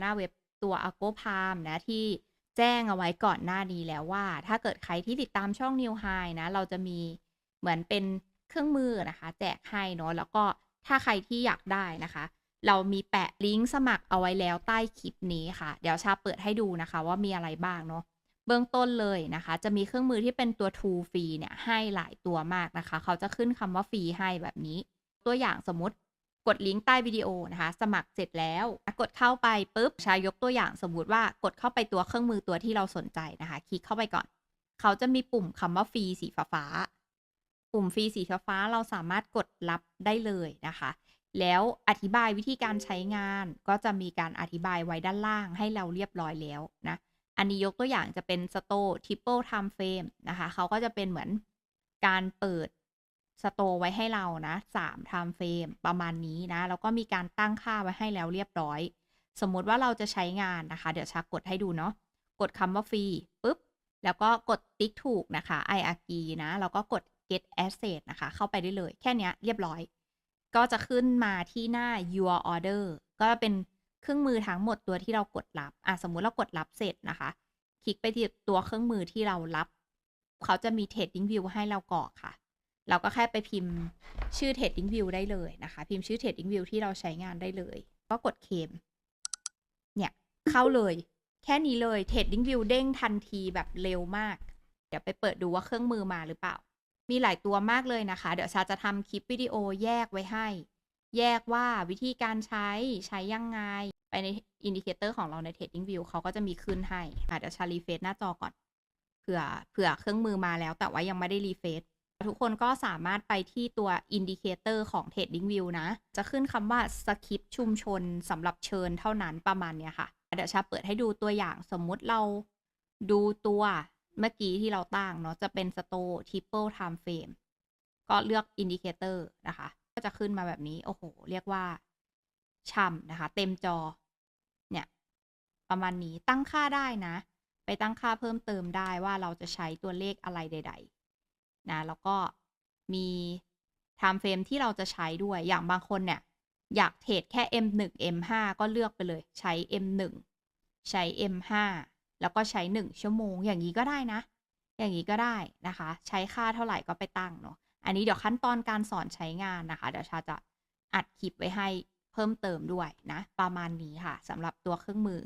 หน้าเว็บตัว Ago Palm นะที่แจ้งเอาไว้ก่อนหน้านี้แล้วว่า ถ้าเกิดใครที่ติดตามช่อง New High นะ เราจะมีเหมือนเป็นเครื่องมือนะคะ แจกให้เนาะแล้วก็ถ้าใครที่อยากได้นะคะ เรามีแปะลิงก์สมัครเอาไว้แล้วใต้คลิปนี้ค่ะ เดี๋ยวชาเปิดให้ดูนะคะว่ามีอะไรบ้างเนาะเบื้องต้นเลยนะคะ จะมีเครื่องมือที่เป็นตัว True ฟรีเนี่ยให้หลายตัวมากนะคะ เขาจะขึ้นคำว่าฟรีให้แบบนี้ ตัวอย่างสมมติ กดลิงก์ใต้วิดีโอนะคะ สมัครเสร็จแล้วกดเข้าไปปุ๊บชายกตัวอย่างสมมุติว่ากดเข้าไปตัวเครื่องมือตัวที่เราสนใจนะคะ คลิกเข้าไปก่อน เขาจะมีปุ่มคำว่าฟรีสีฟ้าปุ่มฟรีสีฟ้าเราสามารถกดรับได้เลยนะคะ แล้วอธิบายวิธีการใช้งานก็จะมีการอธิบายไว้ด้านล่างให้เราเรียบร้อยแล้วนะ อันนี้ยกตัวอย่างจะเป็น Store Triple Time Frame นะคะ เขาก็จะเป็นเหมือนการเปิด Store ไว้ให้เรานะ3 Time Frame ประมาณนี้นะ แล้วก็มีการตั้งค่าไว้ให้แล้วเรียบร้อย สมมุติว่าเราจะใช้งานนะคะ เดี๋ยวชักกดให้ดูเนาะกดคำว่าฟรีปุ๊บ แล้วก็กดติ๊กถูกนะคะ IRG นะ แล้วก็กด get asset นะคะ เข้าไปได้เลย แค่นี้เรียบร้อย ก็จะขึ้นมาที่หน้า your order ก็เป็นเครื่องมือทั้งหมดตัวที่เรากดรับอะสมมุติเรากดรับเสร็จนะคะ คลิกไปที่ตัวเครื่องมือที่เรารับ เขาจะมี trading view ให้เรากรอกค่ะ เราก็แค่ไปพิมพ์ชื่อ trading view ได้เลยนะคะ พิมพ์ชื่อ trading view ที่เราใช้งานได้เลย ก็กดเคมเนี่ย เข้าเลย แค่นี้เลย trading view เด้งทันทีแบบเร็วมาก เดี๋ยวไปเปิดดูว่าเครื่องมือมาหรือเปล่า มีหลายตัวมากเลยนะคะ เดี๋ยวชาจะทำคลิปวิดีโอแยกไว้ให้ แยกว่าวิธีการใช้ใช้ยังไง ไปในอินดิเคเตอร์ของเราใน Trading View เขาก็จะมีขึ้นให้อะเดี๋ยวชารีเฟซหน้าจอก่อนเผื่อเผื่อเครื่องมือมาแล้วแต่ว่ายังไม่ได้รีเฟซ ทุกคนก็สามารถไปที่ตัวอินดิเคเตอร์ของ Trading View นะ จะขึ้นคำว่าสคริปชุมชนสำหรับเชิญเท่านั้นประมาณเนี้ยค่ะ เดี๋ยวชาเปิดให้ดูตัวอย่างสมมุติเราดูตัวเมื่อกี้ที่เราตั้งเนาะจะเป็น Store Triple Time Frame ก็เลือกอินดิเคเตอร์นะคะ ก็จะขึ้นมาแบบนี้ โอ้โห เรียกว่าช่ำนะคะ เต็มจอ เนี่ย ประมาณนี้ตั้งค่าได้นะ ไปตั้งค่าเพิ่มเติมได้ว่าเราจะใช้ตัวเลขอะไรใด นะแล้วก็มี time frame ที่เราจะใช้ด้วยอย่างบางคนเนี่ย อยากเทรดแค่ M1 M5 ก็เลือกไปเลยใช้ M1 ใช้ M5 แล้วก็ใช้ 1 ชั่วโมง อย่างนี้ก็ได้นะ อย่างนี้ก็ได้นะคะ ใช้ค่าเท่าไหร่ก็ไปตั้งเนาะอันนี้เดี๋ยวขั้นตอนการสอนใช้งานนะคะ เดี๋ยวชาจะอัดคลิปไว้ให้เพิ่มเติมด้วยนะ ประมาณนี้ค่ะสำหรับตัวเครื่องมือ